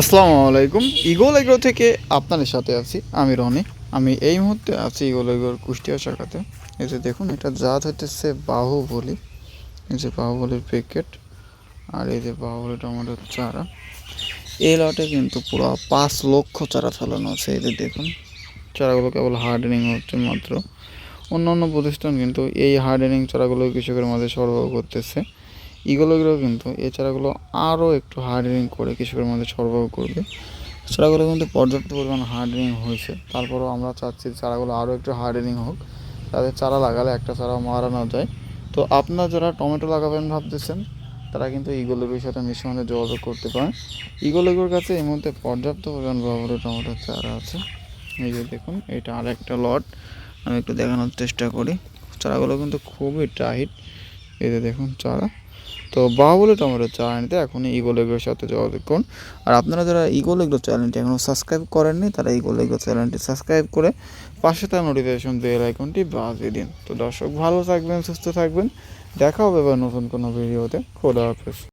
আসসালামু আলাইকুম। ইগোল এগ্রো থেকে আপনাদের সাথে আছি। আমি রনি। আমি এই মুহূর্তে আছি ইগোল এগ্রোর কুষ্টিয়া শাখাতে। এই যে দেখুন, এটা জাত হইতেছে বাহুবলি। এই যে বাহুবলির প্যাকেট আর এই যে বাহুবলি টমেটোর চারা। এই লটে কিন্তু পুরো পাঁচ লক্ষ চারা ফেলানো আছে। এই যে দেখুন, চারাগুলো কেবল হার্ডেনিং হচ্ছে মাত্র। অন্য অন্য প্রতিষ্ঠান কিন্তু এই হার্ডেনিং চারাগুলো কৃষকের মাঝে সরবরাহ করতেছে। ইগুলোগুলো কিন্তু এই চারাগুলো আরও একটু হার্ডেনিং করে কৃষকের মধ্যে সরবরাহ করবে। চারাগুলো কিন্তু পর্যাপ্ত পরিমাণ হার্ডেনিং হয়েছে। তারপরেও আমরা চাচ্ছি চারাগুলো আরও একটু হার্ডেনিং হোক তাদের চারা লাগালে একটা চারা মারা না যায়। তো আপনারা যারা টমেটো লাগাবেন ভাবতেছেন, তারা কিন্তু ইগোলেগুর সাথে নিঃসন্দেহে যোগাযোগ করতে পারেন। ইগোলেগুর কাছে এই মুহূর্তে পর্যাপ্ত পরিমাণ ব্যবহারে টমেটোর চারা আছে। এই যে দেখুন, এটা আর একটা লট। আমি একটু দেখানোর চেষ্টা করি। চারাগুলো কিন্তু খুবই টাইট। যে দেখুন চারা। তো বাহুবলী টমেটো চ্যানেলটিতে এখন ইগোল এগ্রোর সাথে যোগাযোগ করুন। আর আপনারা যারা ইগোল এগ্রো চ্যানেলটি এখনও সাবস্ক্রাইব করেননি, তারা ইগোল এগ্রো চ্যানেলটি সাবস্ক্রাইব করে পাশে তার নোটিফিকেশন বেল আইকনটি বাজিয়ে দিন। তো দর্শক ভালো থাকবেন, সুস্থ থাকবেন। দেখা হবে এবার নতুন কোনো ভিডিওতে। খোদা হাফেজ।